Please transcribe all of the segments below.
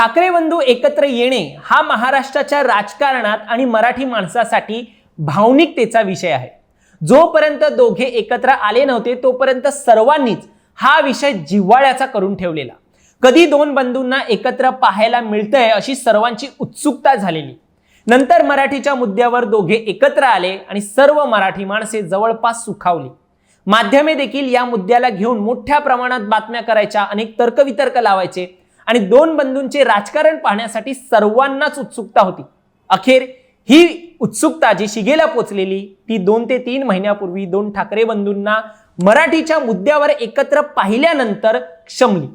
ठाकरे बंधू एकत्र येणे हा महाराष्ट्राच्या राजकारणात आणि मराठी माणसासाठी भावनिकतेचा विषय आहे. जोपर्यंत दोघे एकत्र आले नव्हते तोपर्यंत सर्वांनीच हा विषय जिव्हाळ्याचा करून ठेवलेला. कधी दोन बंधूंना एकत्र पाहायला मिळतंय अशी सर्वांची उत्सुकता झालेली. नंतर मराठीच्या मुद्द्यावर दोघे एकत्र आले आणि सर्व मराठी माणसे जवळपास सुखावली. माध्यमे देखील या मुद्द्याला घेऊन मोठ्या प्रमाणात बातम्या करायच्या अनेक तर्कवितर्क लावायचे आणि दोन बंधूंचे राजकारण पाहण्यासाठी सर्वांनाच उत्सुकता होती. अखेर ही उत्सुकता जी शिगेला पोचलेली ती दोन ते तीन महिन्यापूर्वी दोन ठाकरे बंधूंना मराठीच्या मुद्द्यावर एकत्र पाहिल्यानंतर क्षमली.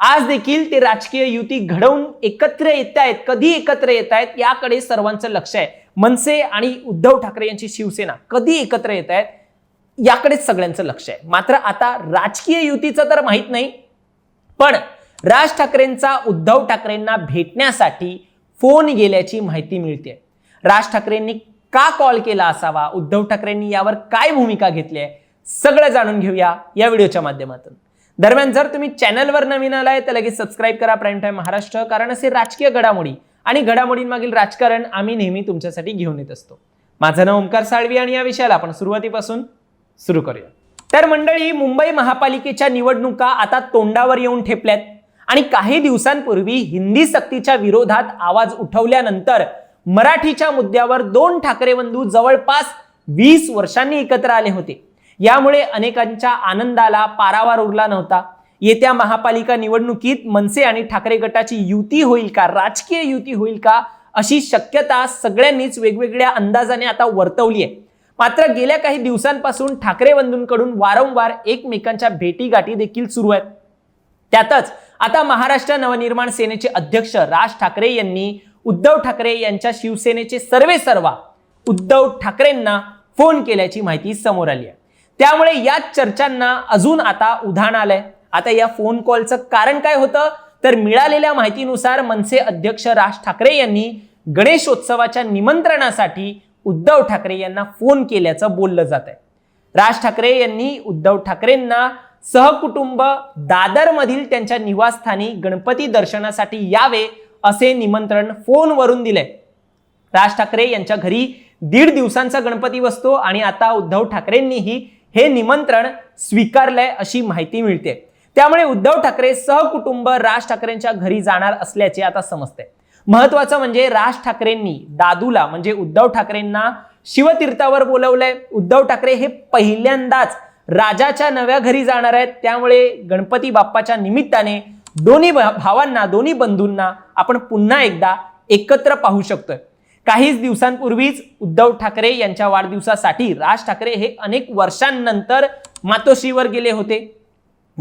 आज देखील ते राजकीय युती घडवून एकत्र येत आहेत कधी एकत्र येत आहेत याकडे सर्वांचं लक्ष आहे. मनसे आणि उद्धव ठाकरे यांची शिवसेना कधी एकत्र येत आहेत याकडेच सगळ्यांचं लक्ष आहे. मात्र आता राजकीय युतीचं तर माहीत नाही पण राज ठाकरेंचा उद्धव ठाकरेंना भेटण्यासाठी फोन गेल्याची माहिती मिळते राज ठाकरेंनी का कॉल केला असावा? उद्धव ठाकरेंनी यावर काय भूमिका घेतली आहे सगळं जाणून घेऊया या व्हिडिओच्या माध्यमातून. दरम्यान जर तुम्ही चॅनलवर नवीन आलाय तर लगेच सबस्क्राईब करा प्राईम टाईम महाराष्ट्र कारण असे राजकीय घडामोडी आणि घडामोडींमागील राजकारण आम्ही नेहमी तुमच्यासाठी घेऊन येत असतो. माझं नाव ओंकार साळवी आणि या विषयाला आपण सुरुवातीपासून सुरू करूया. तर मंडळी मुंबई महापालिकेच्या निवडणुका आता तोंडावर येऊन ठेपल्यात. आणि काही दिवसांपूर्वी हिंदी सक्तीच्या विरोधात आवाज उठवल्यानंतर मराठीच्या मुद्द्यावर दोन ठाकरे बंधू जवळपास वीस वर्षांनी एकत्र आले होते. यामुळे अनेकांच्या आनंदाला पारावार उरला नव्हता. येत्या महापालिका निवडणुकीत मनसे आणि ठाकरे गटाची युती होईल का राजकीय युती होईल का अशी शक्यता सगळ्यांनीच वेगवेगळ्या अंदाजाने आता वर्तवली आहे. मात्र गेल्या काही दिवसांपासून ठाकरे बंधूंकडून वारंवार एकमेकांच्या भेटीगाठी देखील सुरू आहेत. त्यातच आता महाराष्ट्र नवनिर्माण सेनेचे अध्यक्ष राज ठाकरे यांनी उद्धव ठाकरे यांच्या शिवसेनेचे सर्वे सर्वा उद्धव ठाकरेंना फोन केल्याची माहिती समोर आली आहे. त्यामुळे या चर्चांना अजून आता उधाण आलंय. आता या फोन कॉलचं कारण काय होतं? तर मिळालेल्या माहितीनुसार मनसे अध्यक्ष राज ठाकरे यांनी गणेशोत्सवाच्या निमंत्रणासाठी उद्धव ठाकरे यांना फोन केल्याचं बोललं जात आहे राज ठाकरे यांनी उद्धव ठाकरेंना सहकुटुंब दादर मधील त्यांच्या निवासस्थानी गणपती दर्शनासाठी यावे असे निमंत्रण फोनवरून दिले. राज ठाकरे यांच्या घरी दीड दिवसांचा गणपती बसतो आणि आता उद्धव ठाकरेंनीही हे निमंत्रण स्वीकारलंय अशी माहिती मिळते. त्यामुळे उद्धव ठाकरे सहकुटुंब राज ठाकरेंच्या घरी जाणार असल्याचे आता समजते महत्वाचं म्हणजे राज ठाकरेंनी दादूला म्हणजे उद्धव ठाकरेंना शिवतीर्थावर बोलवलंय. उद्धव ठाकरे हे पहिल्यांदाच राजाच्या नव्या घरी जाणार आहेत. त्यामुळे गणपती बाप्पाच्या निमित्ताने दोन्ही भा- भावांना दोन्ही बंधूंना आपण पुन्हा एकदा एकत्र पाहू शकतोय. काहीच दिवसांपूर्वीच उद्धव ठाकरे यांच्या वाढदिवसासाठी राज ठाकरे हे अनेक वर्षांनंतर मातोश्रीवर गेले होते.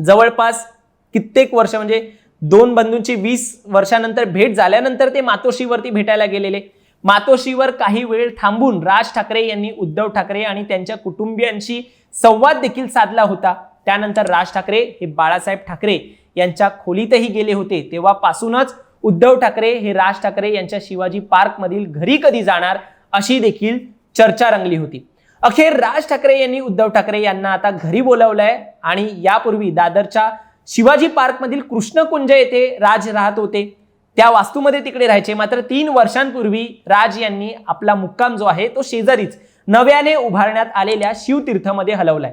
जवळपास कित्येक वर्ष म्हणजे दोन बंधूंची वीस वर्षानंतर भेट झाल्यानंतर ते मातोश्रीवरती भेटायला गेलेले. मातोश्रीवर काही वेळ थांबून राज ठाकरे यांनी उद्धव ठाकरे आणि त्यांच्या कुटुंबियांशी संवाद देखील साधला होता. त्यानंतर राज ठाकरे हे बाळासाहेब ठाकरे यांच्या खोलीतही गेले होते. तेव्हापासूनच उद्धव ठाकरे हे राज ठाकरे यांच्या शिवाजी पार्क मधील घरी कधी जाणार अशी देखील चर्चा रंगली होती. अखेर राज ठाकरे यांनी उद्धव ठाकरे यांना आता घरी बोलावलंय आणि यापूर्वी दादरच्या शिवाजी पार्क मधील कृष्णकुंज येथे राज राहत होते. त्या वास्तूमध्ये तिकडे राहायचे. मात्र तीन वर्षांपूर्वी राज यांनी आपला मुक्काम जो आहे तो शेजारीच नव्याने उभारण्यात आलेल्या शिवतीर्थमध्ये हलवलाय.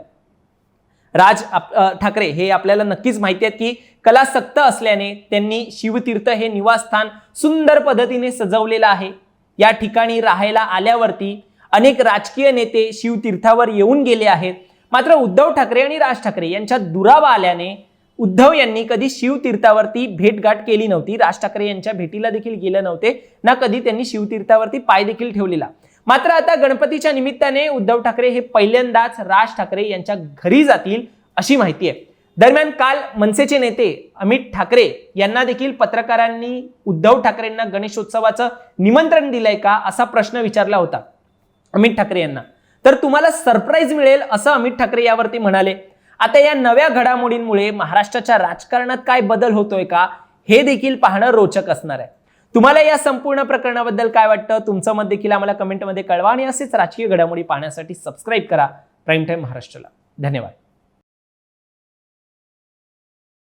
राज आप- ठाकरे हे आपल्याला नक्कीच माहिती आहेत की कलासक्त असल्याने त्यांनी शिवतीर्थ हे निवासस्थान सुंदर पद्धतीने सजवलेलं आहे. या ठिकाणी राहायला आल्यावरती अनेक राजकीय नेते शिवतीर्थावर येऊन गेले आहेत. मात्र उद्धव ठाकरे आणि राज ठाकरे यांच्यात दुरावा आल्याने उद्धव यांनी कधी शिवतीर्थावरती भेटगाठ केली नव्हती. राज ठाकरे यांच्या भेटीला देखील गेले नव्हते. ना कधी त्यांनी शिवतीर्थावरती पाय देखील ठेवलेला. मात्र आता गणपतीच्या निमित्ताने उद्धव ठाकरे हे पहिल्यांदाच राज ठाकरे यांच्या घरी जातील अशी माहिती आहे. दरम्यान काल मनसेचे नेते अमित ठाकरे यांना देखील पत्रकारांनी उद्धव ठाकरेंना गणेशोत्सवाचं निमंत्रण दिलंय का असा प्रश्न विचारला होता. अमित ठाकरे यांना. तर तुम्हाला सरप्राईज मिळेल असं अमित ठाकरे यावरती म्हणाले. आता या नव्या घडामोडींमुळे महाराष्ट्राच्या राजकारणात काय बदल होतोय का हे देखील पाहणं रोचक असणार आहे. तुम्हाला या संपूर्ण प्रकरणाबद्दल काय वाटतं तुमचं मत देखील आम्हाला कमेंटमध्ये कळवा आणि असेच राजकीय घडामोडी पाहण्यासाठी सबस्क्राईब करा. प्राईम टाईम महाराष्ट्राला. धन्यवाद.